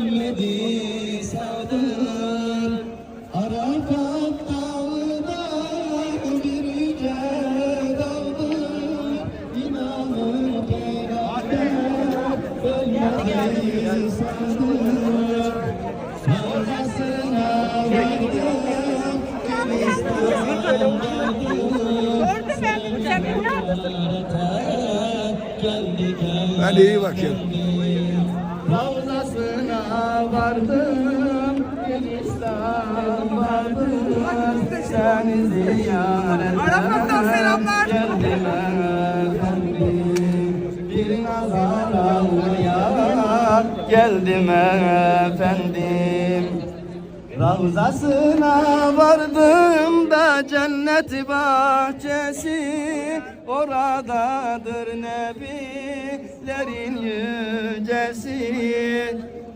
gelmedi sadır Arafat dağında bir yüce dağdır. İnanır peygamber ölmedi sadır Mağarasına vardım Gülistan'dan vardım Sen iyi bakın. Ravzasına vardım, Gülistan vardım, seni selamlar. geldim efendim. Bir nazar almaya geldim efendim. Ravzasına vardım da cennet bahçesi Oradadır nebilerin yücesi.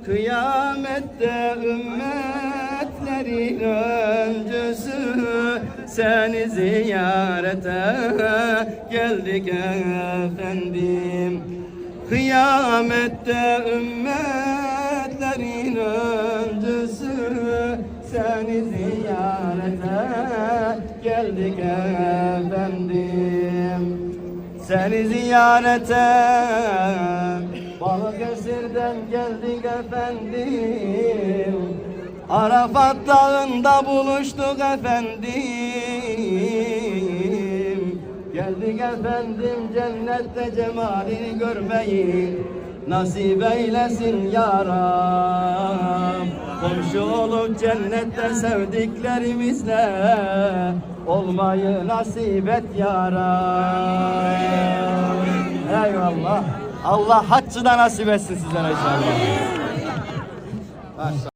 Kıyamette ümmetlerin öncüsü Seni ziyarete geldik efendim. Kıyamette ümmetlerin öncüsü Seni ziyarete geldik efendim. Seni ziyarete Balıkesir'den geldik efendim. Arafat dağında buluştuk efendim. Geldik efendim cennette cemalini görmeyi Nasip eylesin ya Komşu olup cennette sevdiklerimizle. Olmayı nasip et ya Rab Eyvallah. Allah haccı da nasip etsin sizlere inşallah.